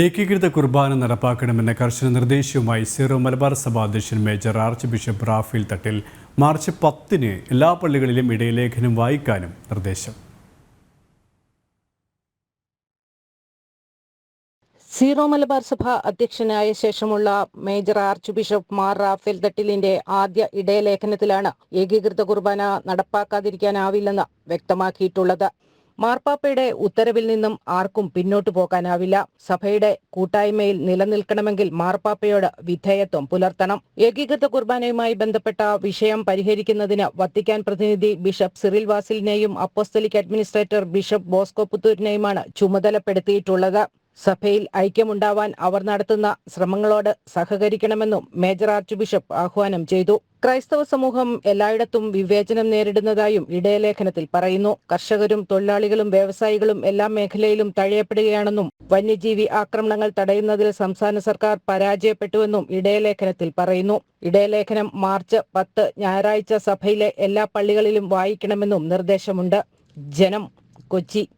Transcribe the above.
ഏകീകൃത കുർബാന നടപ്പാക്കണമെന്ന കർശന നിർദ്ദേശവുമായി സീറോ മലബാർ സഭ അധ്യക്ഷൻ major archbishop Raphael Thattil March പത്തിന് എല്ലാ പള്ളികളിലും ഇടയലേഖനം വായിക്കാനും നിർദ്ദേശം. സീറോ മലബാർ സഭ അധ്യക്ഷനായ ശേഷമുള്ള major archbishop Mar Rafale തട്ടിലിന്റെ ആദ്യ ഇടയലേഖനത്തിലാണ് ഏകീകൃത കുർബാന നടപ്പാക്കാതിരിക്കാനാവില്ലെന്ന് വ്യക്തമാക്കിയിട്ടുള്ളത്. മാർപ്പാപ്പയുടെ ഉത്തരവിൽ നിന്നും ആർക്കും പിന്നോട്ടു പോകാനാവില്ല. സഭയുടെ കൂട്ടായ്മയിൽ നിലനിൽക്കണമെങ്കിൽ മാർപ്പാപ്പയോട് വിധേയത്വം പുലർത്തണം. ഏകീകൃത കുർബാനയുമായി ബന്ധപ്പെട്ട വിഷയം പരിഹരിക്കുന്നതിന് വത്തിക്കാൻ പ്രതിനിധി ബിഷപ്പ് സിറിൽ വാസിലിനെയും അപ്പോസ്തലിക് അഡ്മിനിസ്ട്രേറ്റർ ബിഷപ്പ് ബോസ്കോ പുത്തൂരിനെയുമാണ് ചുമതലപ്പെടുത്തിയിട്ടുള്ളത്. സഭയിൽ ഐക്യമുണ്ടാവാൻ അവർ നടത്തുന്ന ശ്രമങ്ങളോട് സഹകരിക്കണമെന്നും മേജർ ആർച്ച് ബിഷപ്പ് ആഹ്വാനം ചെയ്തു. ക്രൈസ്തവ സമൂഹം എല്ലായിടത്തും വിവേചനം നേരിടുന്നതായും ഇടയലേഖനത്തിൽ പറയുന്നു. കർഷകരും തൊഴിലാളികളും വ്യവസായികളും എല്ലാ മേഖലയിലും തഴയപ്പെടുകയാണെന്നും വന്യജീവി ആക്രമണങ്ങൾ തടയുന്നതിൽ സംസ്ഥാന സർക്കാർ പരാജയപ്പെട്ടുവെന്നും ഇടയലേഖനത്തിൽ പറയുന്നു. ഇടയലേഖനം മാർച്ച് പത്ത് ഞായറാഴ്ച സഭയിലെ എല്ലാ പള്ളികളിലും വായിക്കണമെന്നും നിർദ്ദേശമുണ്ട്. ജനം കൊച്ചി